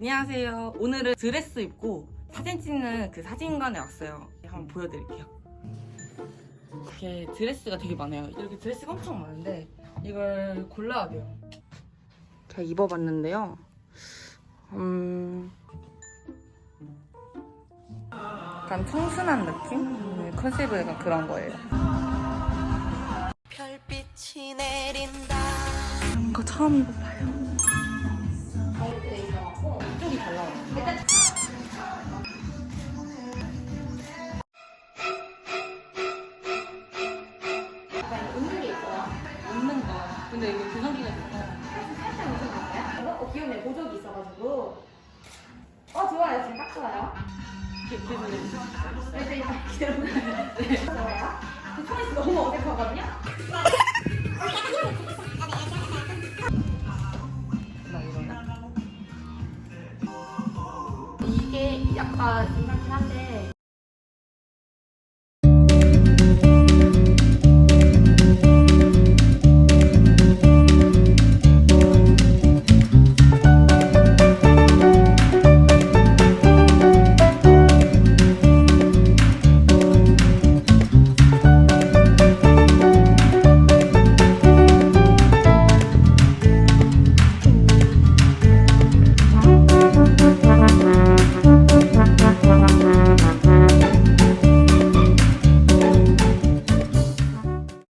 안녕하세요. 오늘은 드레스 입고 사진 찍는 그 사진관에 왔어요. 한번 보여드릴게요. 이렇게 드레스가 되게 많아요. 이렇게 드레스가 엄청 많은데 이걸 골라야 돼요. 제가 입어봤는데요. 음, 약간 청순한 느낌? 네, 컨셉은 약간 그런 거예요. 별빛이 내린다 이런 거 처음 입어봐요. 웃는 게 있어요. 웃는 거. 근데 이거 교정기가 있어. 살짝 웃는 거 같아요? 어, 귀엽네. 보조기 있어가지고. 어, 좋아요. 지금 딱 좋아요. 네, 네, 네. 기다려보세요. 좋아요. 그 초이스 너무 어색하거든요? 이게 약간 이상긴 한데